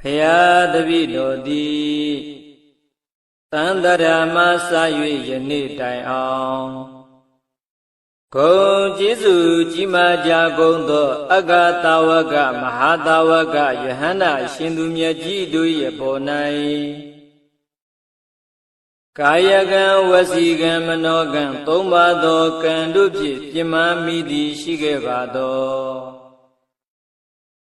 ဖျားတပိတော်သည်တန်တရာမစာ၍ယနေ့တိုင်အောင်ဂုံကျေးဇူးကြီးမားကြကုန်သော အဂတာဝကမဟာတာဝကယဟန္တာရှင်သူမြတ်ကြီးတို့၏ပေါ်၌ကာယကံဝစီကံမနောကံသုံးပါးသောကံတို့ဖြင့်ပြင်းမာမိသည်ရှိခဲ့ပါသော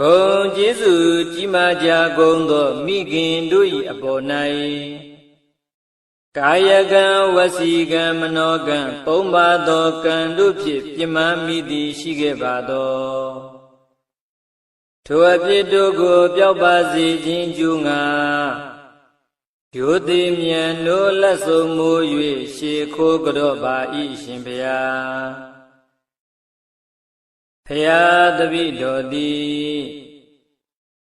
ဂုံကျေးဇူးကြီးမားကြကုန်သောမိခင်တို့၏အပေါ်၌ကာယကံဝစီကံမနောကံသုံးပါးသောကံတို့ဖြင့်ပြင်းမာမိသည်ရှိခဲ့ပါသောထိုအဖြစ်တို့ကိုပျောက်ပါစေခြင်းကျူးငါယုတိမြတ်နိုးလက်ဆုံးမူ၍ရှေခိုးကြော့ပါ၏ရှင် ဖျားဖျားတပိတော်သည်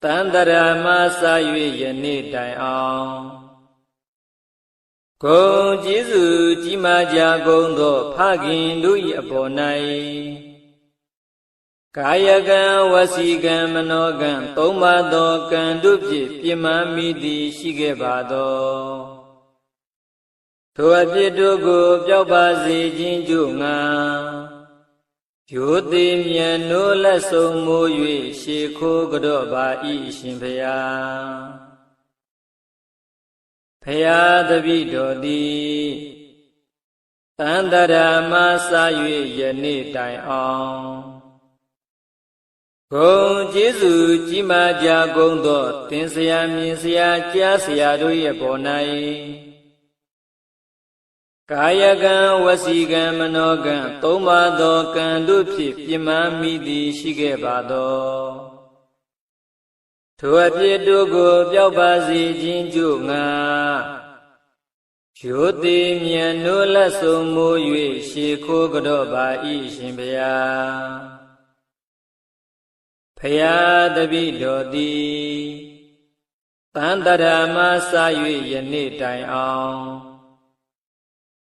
တန်တရာမစာ၍ယနေ့တိုင်အောင်ဂုံကျေးဇူးကြီးမားကြကုန်သောဖခင်တို့၏အပေါ်၌ကာယကံဝစီကံမနောကံသုံးပါးသောကံတို့ဖြင့်ပြင်းမာမိသည်ရှိခဲ့ပါသောထိုအဖြစ်တို့ကိုပျောက်ပါစေခြင်းကျို့ငါ ယူသည်မြတ်နိုးလက်ဆုံးမူ၍ရှေခိုးကြော့ပါ၏ရှင်ဖျားဖျားတပိတော်သည်တန်တရာမစာ၍ယနေ့တိုင်အောင်ဂုံကျေးဇူးကြီးမားကြကုန်သောတင်ဆရာမြင်ဆရာကြားဆရာတို့ရဲ့ပေါ်၌ ကာယကံဝစီကံမနောကံသုံးပါးသောကံတို့ဖြင့်ပြင်းမာမိသည်ရှိခဲ့ပါသောထိုအဖြစ်တို့ကိုပျောက်ပါစေခြင်းကျို့ငါယူသည်မြတ်နိုးလက်ဆုံးမူ၍ရှေခိုးကြော့ပါ၏ရှင်ဗျာဖယားတပိတော်သည်တန်တရာမစာ၍ယနေ့တိုင်အောင်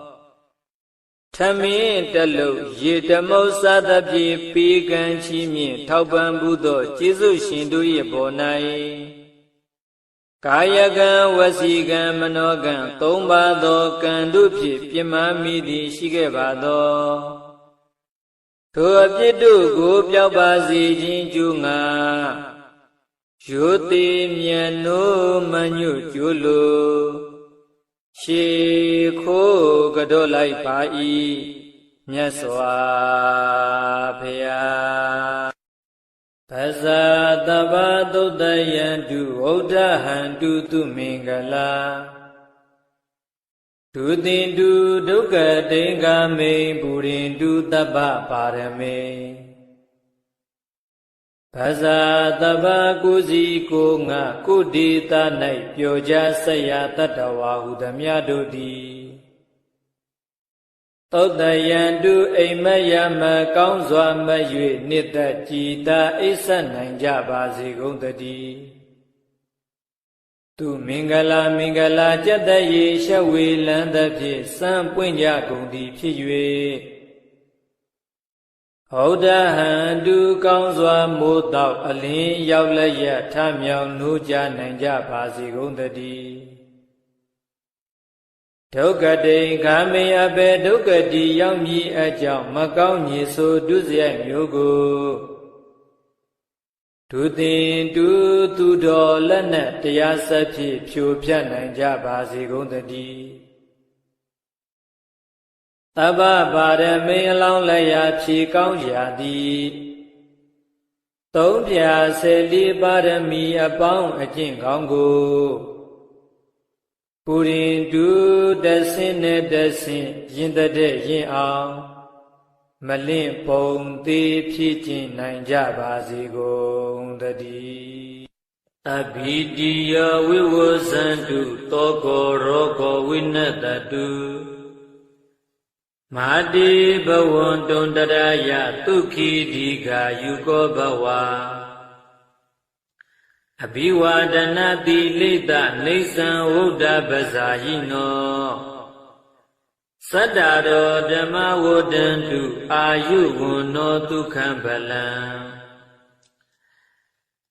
ထ မင်းတလုတ်ရေတမုတ်စသဖြင့်ပေကံချီးမြင့်ထောက်ပံ့မှုသောကျေးဇူးရှင်တို့၏ပေါ်၌ကာယကံဝစီကံမနောကံသုံးပါးသောကံတို့ဖြင့်ပြမမိသည်ရှိခဲ့ပါသောထိုအပြစ်တို့ကိုပျောက်ပါစေခြင်းကျူးငါရိုသေမြတ်နိုးမညွတ်ကျိုးလို ရှေခိုးကြော့လိုက်ပါ၏မြတ်စွာဘုရားပဇာတဗ္ဗသုတ်တယံတုဝုဒ္ဓဟံတုသူမင်္ဂလာဒုတိတုဒုက္ကတိင်္ဂမေပုရိန္တုတပ္ပပါရမေ ပဇာတဗ္ဗကုစီကိုငါကုဒေတာ၌ပြောကြဆက်ရတတ္တဝါဟုသမျှတို့သည်သုတ်တယံတုအိမ်မယမကောင်းစွာမ၍နှစ်သက်ကြည်သာအိဆတ်နိုင်ကြပါစေကုန်တည်းသူမင်္ဂလာမင်္ဂလာကြက်တရေရှဝေလန်းသဖြင့်စံပွင့်ကြကုန်သည်ဖြစ်၍ ဟောဒဟံတုကောင်းစွာမိုးတော့အလင်းရောက်လက်ရထမြောင်နိုးကြနိုင်ကြပါစေကုန်တည်းဒုက္ကတိခာမေအဘေဒုက္ကတိရောက်မည်အကြောင်းမကောင်းညေဆိုဒုစရိုက်မျိုးကိုဒုတင်တူသူတော်လက်နဲ့တရားဆက်ဖြင့်ဖြိုဖြတ်နိုင်ကြပါစေကုန်သတည်း တပ္ပပါရမေအလောင်းလည်းရာဖြေကောင်းရာသည်သုံးပြဆယ်လေးပါရမီအပေါင်းအကျင့်ကောင်းကိုပူရင်တူတဆင်းနဲ့တဆင်းရင်တဲ့ရင်အောင်မလင့်ပုံသေးဖြစ်ခြင်းနိုင်ကြပါစေကုန်တည်းအဘိတိယဝိဝဇန္တုတောကောရောကောဝိနတတု မာတိဘဝံတုံတရယသုခိဒီဃာယူကောဘဝအဘိဝါဒနာတိလိတနေသံဝုဒ္ဓပဇာယိနောသတ္တရောဓမ္မဝဒ္ဒန္တုအာယုဝန္နောဒုက္ခံဗလံ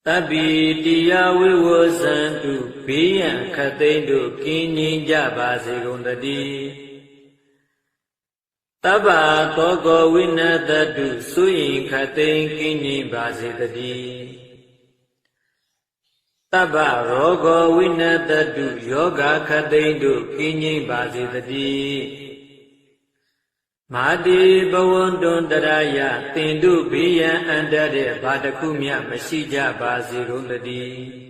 တပိတိယဝိဝဇန္တုဘေးရန်ခသိမ့်တို့ကင်းငြိမ်းကြပါစေကုန်တည်း တဗ္ဗသောကောဝိနတတုသုယင်ခသိမ့်ကင်းငြိမ်းပါစေတည်းတပ္ပရောဂောဝိနတတုယောဂခသိမ့်တို့ကင်းငြိမ့်ပါစေတည်းမာတိဘဝန္တွန်တရာယတင်တို့ဘေးရန်အန္တတဲ့ဘာတခုမျှမရှိကြပါစေကုန်တည်း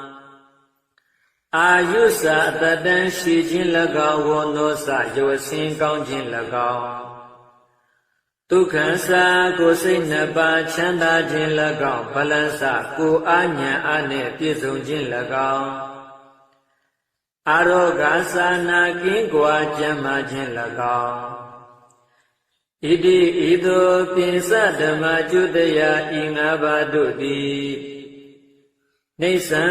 အာယုစာအတတန်ရှိခြင်း၎င်းဝေါနောစယောစင်ကောင်းခြင်း၎င်းဒုက္ခစာကိုယ်စိတ်နှစ်ပါးချမ်းသာခြင်း၎င်းဗလန်စကိုအာညာအားနှင့်ပြည့်စုံခြင်း၎င်းအာရောဂါစာနာကင်းကွာကျမ်းမာခြင်း၎င်းဣတိဤသို့ပိစဓမ္မကျွတရာဤငါးပါးတို့သည် နေဆံ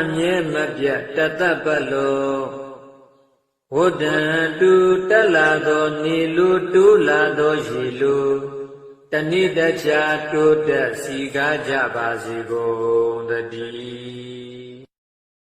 အမြဲမပြတ်တတပ္ပလောဝဒ္ဒံတူတက်လာသောနေလူတူးလာသောရေလူတဏိတချာတိုးတက်စီကားကြပါစေကုန်တည်း